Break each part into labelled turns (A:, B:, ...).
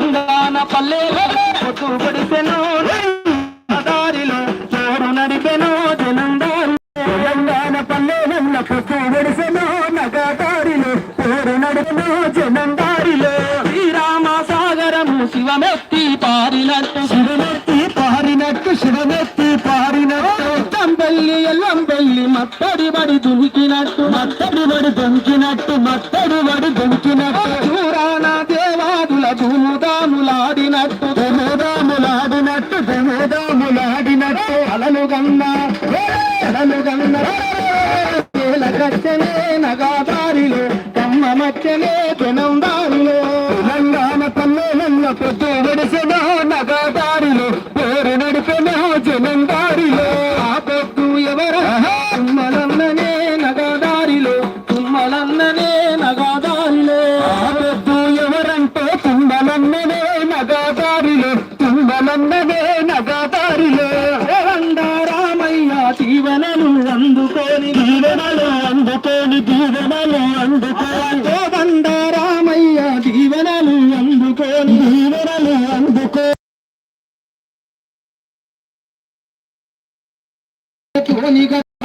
A: తెలంగాణ పల్లెలో పొట్టు పడిసెను దేవాదుల ధూముదాములాడినట్టు ధూముదాములాడినట్టు అలలు గన్నా అలలు గన్న నగా దారిలో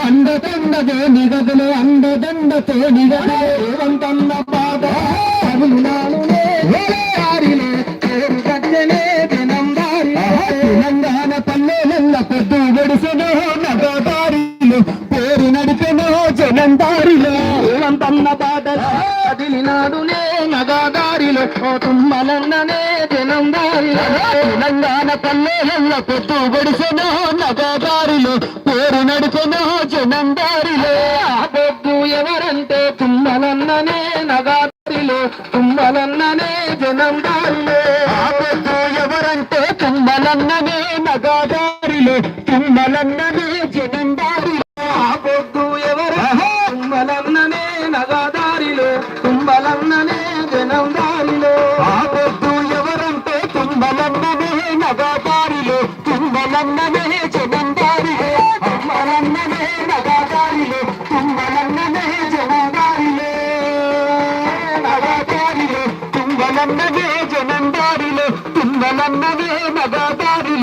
A: అండదండదే నిగదులు అండదండతో నిగదులు ఏవంతన్న బాధ తమిళనాడునే దారిలో పేరు తెలంగాణ పల్లెల పొద్దు గడిసెనో నగదారిలు పేరు నడిపెనో జనం దారిలో ఏవంతన్న బాధ కదిలినాడునే నగదారిలో తుమ్మలన్ననే జనం దారిలో తెలంగాణ పల్లెల పెద్ద గడిసెనో నగదారి తుమ్మలన్ననే తుమ్మలన్ననే జనం దారిలో. ఎవరంటే తుమ్మలన్ననే నగాదారిలో. తుమ్మలన్ననే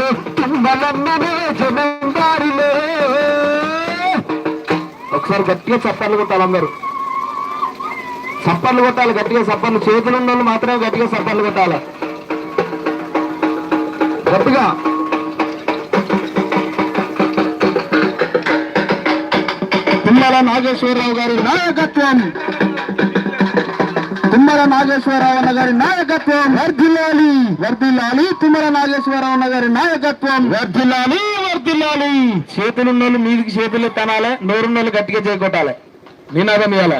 A: నగదారిలో తుంగలన్ననే జనం ఒకసారి గట్టిగా చప్పట్లు కొట్టాలి అందరూ. చప్పట్లు కొట్టాలి గట్టిగా చప్పట్లు చేతులు ఉన్న వాళ్ళు మాత్రమే గట్టిగా చప్పట్లు కొట్టాలి. గట్టిగా. తుమ్మల నాగేశ్వరరావు గారి నాయకత్వం తుమ్మల నాగేశ్వరరావు అన్న గారి నాయకత్వం. వర్ధిల్లాలి. వర్ధిల్లాలి. తుమ్మల నాగేశ్వరరావు అన్న గారి నాయకత్వం. వర్ధిల్లాలి వర్ధిల్లాలి. చేతులున్నోళ్ళు మీదికి చేతులు తనాలే నోరున్నోళ్ళు గట్టిగా చేయకొట్టాలి నినాదం ఇవ్వాల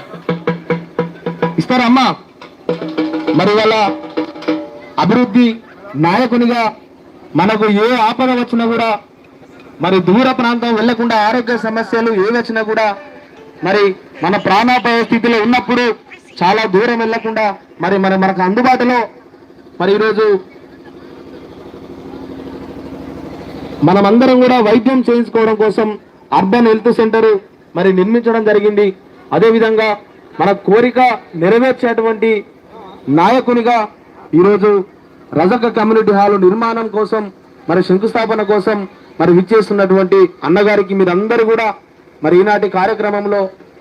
A: ఇస్తారా అమ్మా మరి వాళ్ళ అభివృద్ధి నాయకునిగా మనకు ఏ ఆపద వచ్చినా కూడా మరి దూర ప్రాంతం వెళ్ళకుండా ఆరోగ్య సమస్యలు ఏ వచ్చినా కూడా మరి మన ప్రాణాపాయ స్థితిలో ఉన్నప్పుడు చాలా దూరం వెళ్ళకుండా మరి మరి మనకు అందుబాటులో మరి ఈరోజు మనమందరం కూడా వైద్యం చేయించుకోవడం కోసం అర్బన్ హెల్త్ సెంటర్ మరి నిర్మించడం జరిగింది. అదేవిధంగా మన కోరిక నెరవేర్చేటువంటి నాయకునిగా ఈరోజు రజక కమ్యూనిటీ హాల్ నిర్మాణం కోసం మరి శంకుస్థాపన కోసం మరి విచ్చేస్తున్నటువంటి అన్నగారికి మీరందరూ కూడా మరి ఈనాటి కార్యక్రమంలో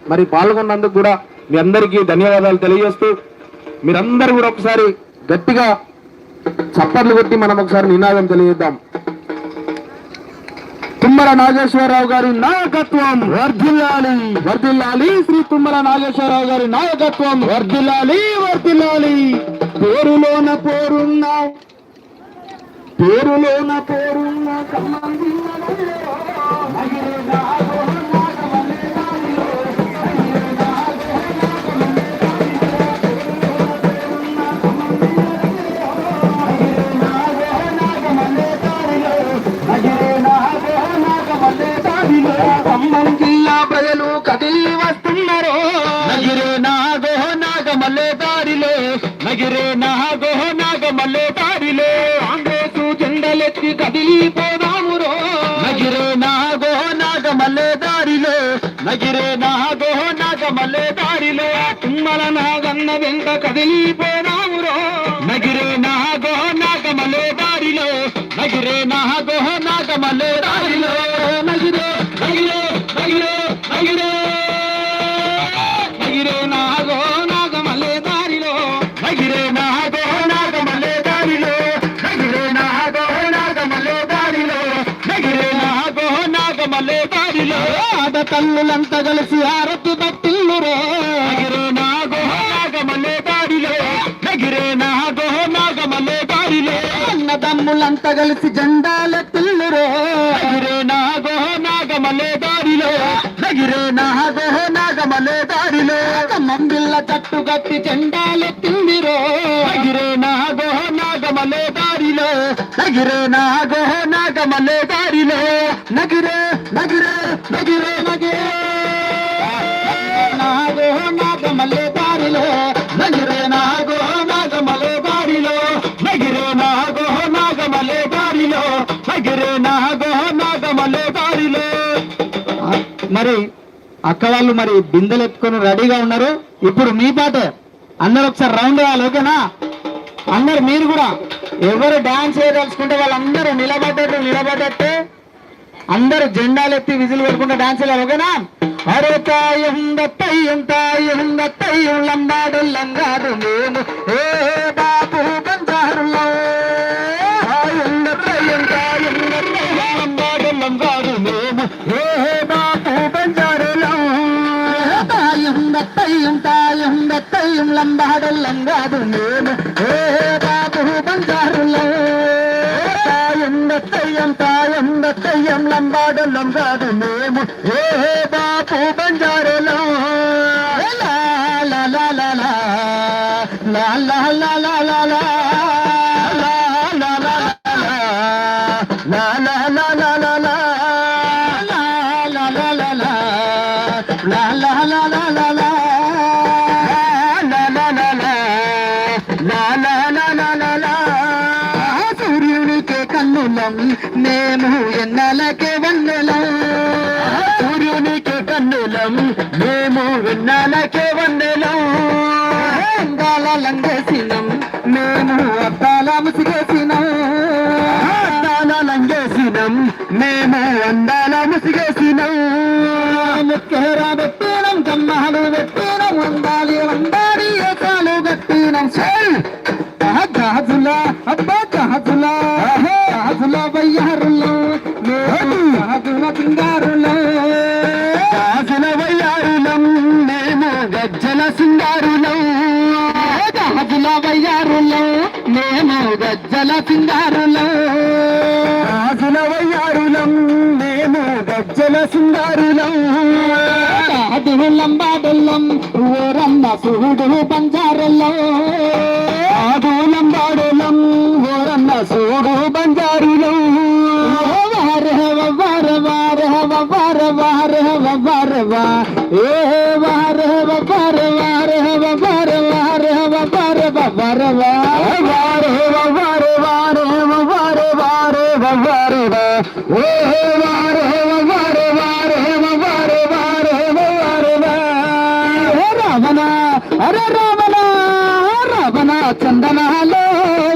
A: మరి పాల్గొన్నందుకు కూడా మీ అందరికీ ధన్యవాదాలు తెలియజేస్తూ మీరందరూ కూడా ఒకసారి గట్టిగా చప్పట్లు కొట్టి మనం ఒకసారి నినాదం తెలియజేద్దాం. తుమ్మల నాగేశ్వరరావు గారి నాయకత్వం. వర్ధిల్లాలి. వర్ధిల్లాలి. శ్రీ తుమ్మల నాగేశ్వరరావు గారి నాయకత్వం. వర్ధిల్లాలి. వర్ధిల్లాలి. పేరులోన పోరున్న పేరులోన పోరున్న ఖమ్మం జిల్లా ప్రజలు కదిలి వస్తున్నారు నగిరే నాగో నాగమల్లె దారిలో నగిరే నాగో నాగమల్లె దారిలో కాంగ్రెసు జెండలెత్తి కదిలిపోదామురో. నగిరే నాగో నాగమల్లె దారిలో నగిరే నాగో నాగమల్లె దారిలో తుమ్మల నాగన్న వెంట కదిలిపోదామురో. నగిరే నాగో నా నగిరే నాగో నాగమల్లే దారిలో పేద తల్లులంతా కలిసి ఆరతి భక్తులురే నగిరే అన్నదమ్ములంతా కలిసి జెండాల పిల్లురే నగిరే నాగో నాగమలే దారిలో. నగిరే నాగో నాగమలే దారిలో. మందిళ్ళ కట్టుగట్టి జెండాల పిల్లిరో నగిరే నగిరే నాగో నాగమల్లే దారిలో. నగిరే నగిరే నగిరే నగిరే. నాగో నాగమల్లే దారిలో. నగిరే నాగో నాగమల్లే దారిలో. నగిరే నాగో నాగమల్లే దారిలో. నగిరే నాగో నాగమల్లే దారిలో. మరి అక్క వాళ్ళు మరి బిందెలు ఎత్తుకొని రెడీగా ఉన్నారు. ఇప్పుడు మీ పాటే. అందరు ఒకసారి రౌండ్ వేయాలి ఓకేనా అందరు మీరు కూడా. ఎవరు డాన్స్ చేయదలుచుకుంటే వాళ్ళందరూ నిలబడ్డట్టు నిలబడ్డట్టే అందరు జెండాలు ఎత్తి విజులు పెట్టుకుంటే డాన్స్ చేయాలి ఓకేనా? అరే తాయం దత్తయ్యం తాయం దత్తయ్యం లంబాడు లంగారు నేను. ఏ బాబు బంజారులో తాయం దత్తయ్యం తాయం దత్తయ్యం లంబాడు లంగారు నేను. ఏ బాబు బంజారులో తాయం దత్తయ్యం తాయం దత్తయ్యం లంబాడు లంగారు ఏ அருள. தாயந்தத்தையம் தாயந்தத்தையம் லம்பாடு லம்பாடு நேமு ஏ మేము అందాల ముసిగేసినం ముఖ్యరా పెట్టినం కమ్మహలు పెట్టినం వందాలి వందాడి ఏకాలు గట్టినం చెల్! గాజుల అబ్బా గాజుల గాజుల వయ్యారులో గాజుల సింగారులో. గాజుల వయ్యారులం మేము గజ్జల సింగారులం. గాజుల వయ్యారులో. మేము గజ్జల సింగారులం రాజుల వయ్యారులం మేము గజ్జల సింగారులం కాదులం బాడెల్లం ఓరన్న సూడు బంజారెల్లం కాదులం బాడెల్లం ఓరన్న సూడు బంజారులం ఏ వారవ పరవ రవ పరవ రవ పరవ పరవ రావణ అరే రావణ రావణ చందనాలో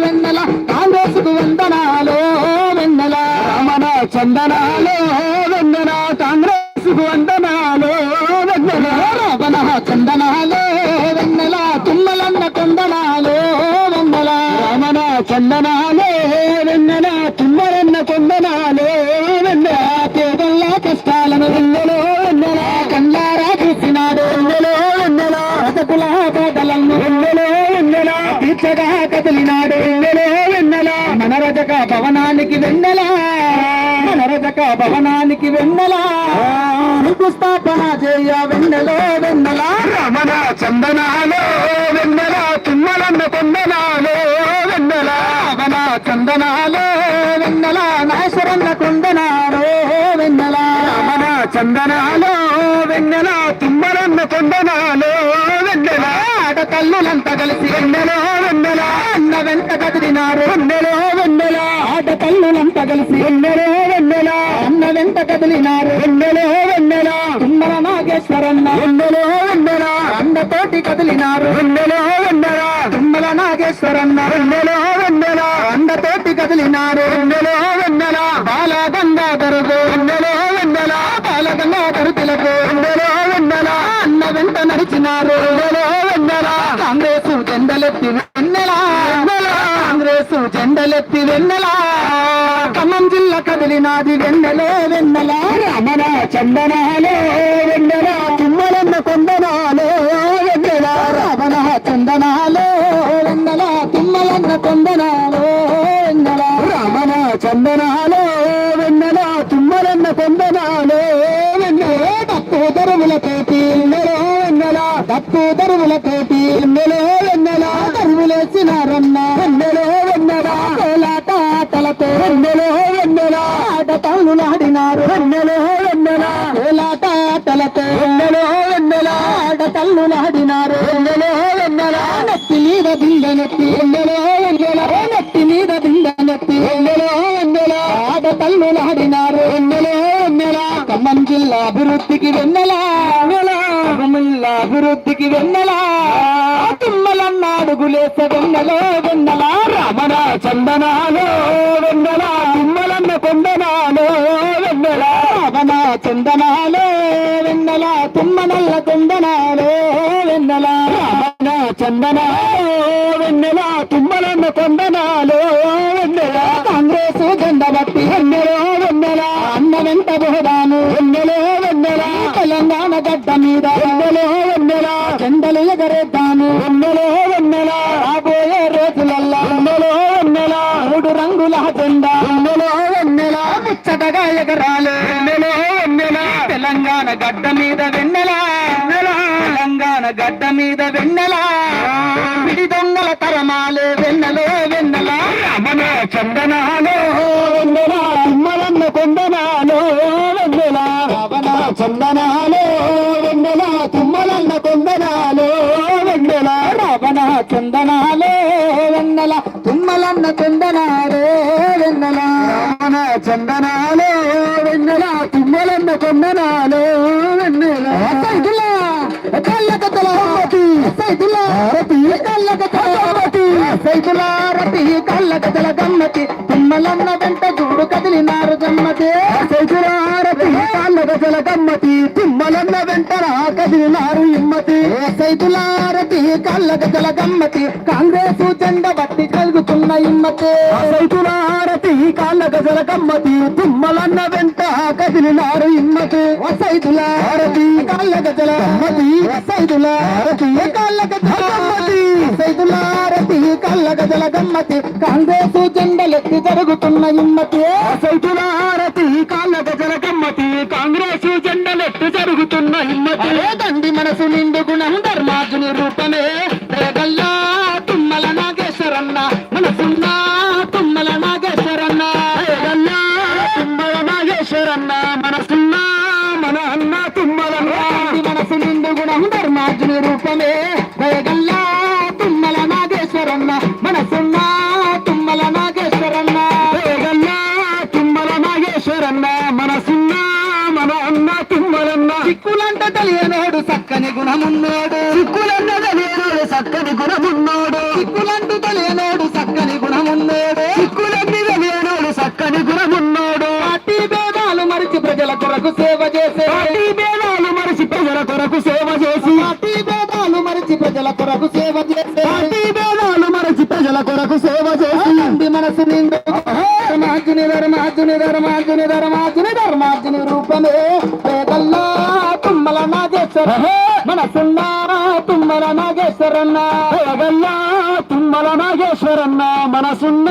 A: వెన్నెల కాంగ్రెస్కు వందనాలో వెన్నెల రమణ చందనాలో వెన్నెల కాంగ్రెస్కు వందనాలో వెన్నెల రావణ చందనాలో వెన్నెల తుమ్మలన్న కొందనాలో వెన్నెల. రమణ చందనాలో వెన్నెల. తుమ్మ వెన్నెలగా కదిలినాడు వెన్నెలో వెన్నెల? మన రజక భవనానికి వెన్నెలా? మన రజక భవనానికి వెన్నెలా? శంకుస్థాపన చేయ వెన్నెలో వెన్నెలా? రమణ చందనాలో వెన్నెల? తుమ్మలన్న కొందనాలో వెన్నెల? రమణ చందనాలో వెన్నెల? నాశరన్న కొందనాలో వెన్నెల? రమణ చందనాలో వెన్నెల? తుమ్మలన్న కొందనాలో తల్లులంతా కలిసి వెన్నెలో వెన్నెల అన్న వెంట కదిలినారు వెన్నెలో వెన్నెల. ఆడతల్లులంతా
B: కలిసి వెన్నెలో వెన్నెల అన్న వెంట కదిలినారు వెన్నెలో వెన్నెల. తుమ్మల నాగేశ్వరన్న వెన్నెలో వెన్నెల అన్నతోటి కదిలినారు వెన్నెలో వెన్నెల. తుమ్మల నాగేశ్వరన్న వెన్నెలో వెన్నెల అన్నతోటి కదిలినారు జెండలెత్తి వెన్నెల? కాంగ్రెస్ జెండలెత్తి వెన్నెల? ఖమ్మం జిల్లా కదిలినాది వెన్నెలే వెన్నెల? రమణ చందనాలే వెన్నెల? తుమ్మలన్న కొందనాలే వెన్నెల? రమణ చందనాలే వెన్నెల? తుమ్మలన్న కొందనాలే వెన్నెల? రమణ చందనాలే వెన్నెల? తుమ్మలన్న కొందనాలే వెన్నెల? తప్పు తోటి వెన్నెల వెన్నెల? తప్పు దరువుల నెత్తి వెన్నెల వెన్నెల నెత్తి మీద బిందె నెత్తి. వెన్నెల వెన్నెల ఆట తల్లులాడినారు వెన్నెల వెన్నెల ఖమ్మం జిల్లా అభివృద్ధికి వెన్నెల. ఖమ్మం జిల్లా అభివృద్ధికి వెన్నెల. తుమ్మలన్నాడుగులేస వెన్నెలో వెన్నెల. రమణ చందనాలో వెన్నెల. తుమ్మలన్న కొందనాలో వెన్నెల. రమణ చందనాలో వెన్నెల. తుమ్మనల్ల కొందనాలో వెన్నెల. చందనాలో వెన్నెల తుమ్మలన్న కొందనాలో వెన్నెల కాంగ్రెస్ జెండ బట్టి వెన్నెలో వెన్నెల అన్న వెంట బోదాను వెన్నెలో వెన్నెల తెలంగాణ గడ్డ మీద వెన్నెలో వెన్నెల జెండలు ఎగరేద్దాను వెన్నెలో వెన్నెల రాబో మీద వెన్నెల పిడి దొంగల తరమాలే వెన్నెలో వెన్నెల. రమణ చందనాలో వెన్నెల తిమ్మలన్న కొందనాలో వెన్నెల. రమణ చందనాలో వెన్నెల తిమ్మలన్న కొందనాలో వెన్నెల. రమణ చందనాలో వెన్నెల తుమ్మలన్న కొందనాలో వెన్నెల. రమణ చందనాలో వెన్నెల తుమ్మలన్న కొందనాలో వెన్నెల. కళ్ళక తలహమ్మతి సైదులా రతి కళ్ళక తలహమ్మతి సైదులా రతి కళ్ళక తల తుమ్మలన్న వెంట చూడు కదిలినారు గమ్మతి సైదులా రతి కళ్ళక తల తుమ్మలన్న వెంట రా కదిలినారు ఇమ్మతి సైదులా రతి కళ్ళక కాంగ్రెస్ జెండ బట్టి కలుగుతున్న ఇమ్మతి సైదులా తల గమ్మతి తుమ్మలన్న వెంట కదిలినారు ఇమ్మతి సైదులా రతి కాళ్ళక తల గమ్మతి సైదులారతి కళ్ళక గమ్మతి సైదులారతి కళ్ళక జల గమ్మతి. కాంగ్రెస్ జెండలెత్తి జరుగుతున్న ఇమ్మతి సైదులారతి కళ్ళక జల గమ్మతి. కాంగ్రెస్ జెండలెత్తి జరుగుతున్న ఇమ్మతి దండి మనసు నిండు గుణం ధర్మాజుని రూపమే. గుణమున్నోడు. సిక్కులంట తెలియనోడు చక్కని గుణమున్నోడు. సిక్కులంటూ తెలియనోడు చక్కని గుణమున్నోడు. సిక్కులన్నీ తెలియనోడు చక్కని గుణమున్నోడు. పార్టీ భేదాలు మరిచి ప్రజల కొరకు సేవ చేసే. పార్టీ భేదాలు మరిచి ప్రజల కొరకు సేవ చేసి. పార్టీ భేదాలు మరిచి ప్రజల కొరకు సేవ చేసే. పార్టీ భేదాలు మరిచి ప్రజల కొరకు సేవ చేసి. మనసు నిండు. ధర్మార్జుని ధర్మార్జుని ధర్మార్జుని ధర్మార్జుని ధర్మార్జుని రూపమే. పేదల్లా తుమ్మల నాగేశ్వర. మనసున్న తుమ్మల నాగేశ్వరన్న పేదల్లా తుమ్మల నాగేశ్వరన్న మనసున్న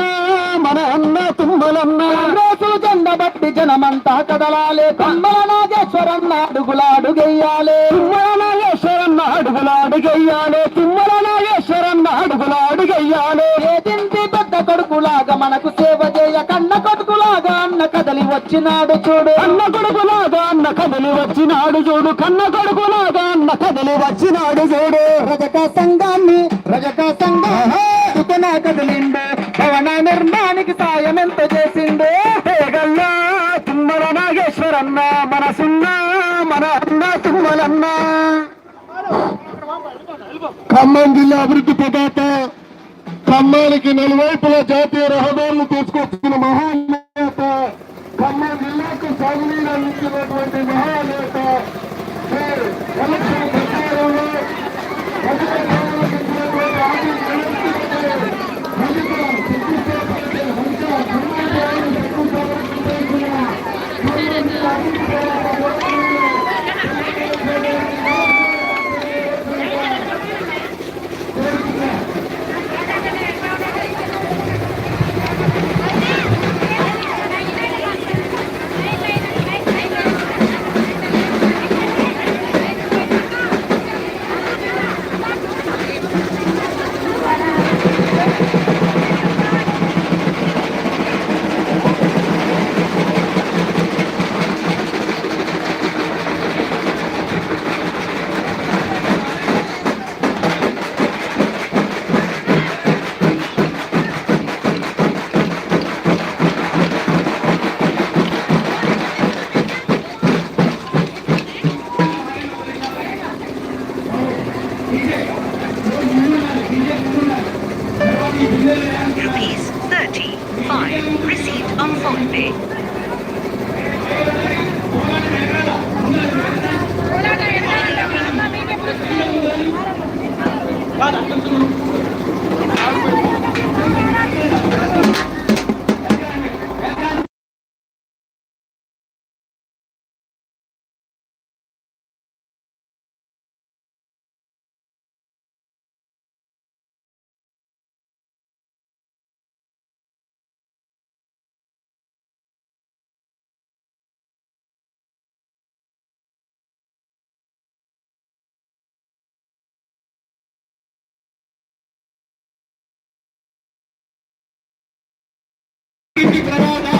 B: మన అన్న తుమ్మలన్న. రోజు జెండ బట్టి జనమంతా కదలాలే. తుమ్మల నాగేశ్వరన్న అడుగులాడుగెయ్యాలే తుమ్మల నాగేశ్వరన్న అడుగులాడుగెయ్యాలే తుమ్మల నాగేశ్వరన్న అడుగులాడుగెయ్యాలే ఏదింటి కొడుకులాగా మనకు సేవ చేయ కన్న కొడుకులాగా అన్న కదలి వచ్చినాడు చూడు. అన్న కొడుకులాగా అన్న కదలి వచ్చినాడు చూడు. కన్న కొడుకులాగా అన్న కదలి వచ్చినాడు చూడు. రజక సంఘాన్ని రజక
A: ఊరుకున కదిలిండు. భవన నిర్మాణానికి సాయం ఎంత చేసిండు? పేగల్లా తుమ్మల నాగేశ్వరన్న మనసున్న మన అన్న తుమ్మలన్న.
C: ఖమ్మం జిల్లా అభివృద్ధి ప్రదాత ఖమ్మానికి నలువైపుల జాతీయ రహదారులు తీసుకొచ్చిన మహానేత ఖమ్మం జిల్లాకు సాగునీరు అందించినటువంటి మహానేత శ్రీ ఎలక్షన్ ప్రచారంలో ప్రజల
A: ప్రమాదం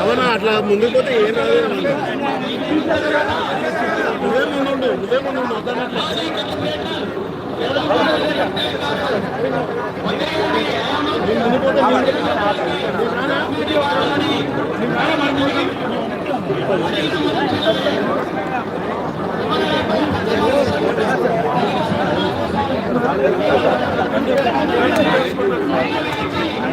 C: అవునా అట్లా ముందుకు పోతే ఏం రాదు నువ్వే ముందు నువ్వే ముందు ముందు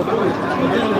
C: Obrigado.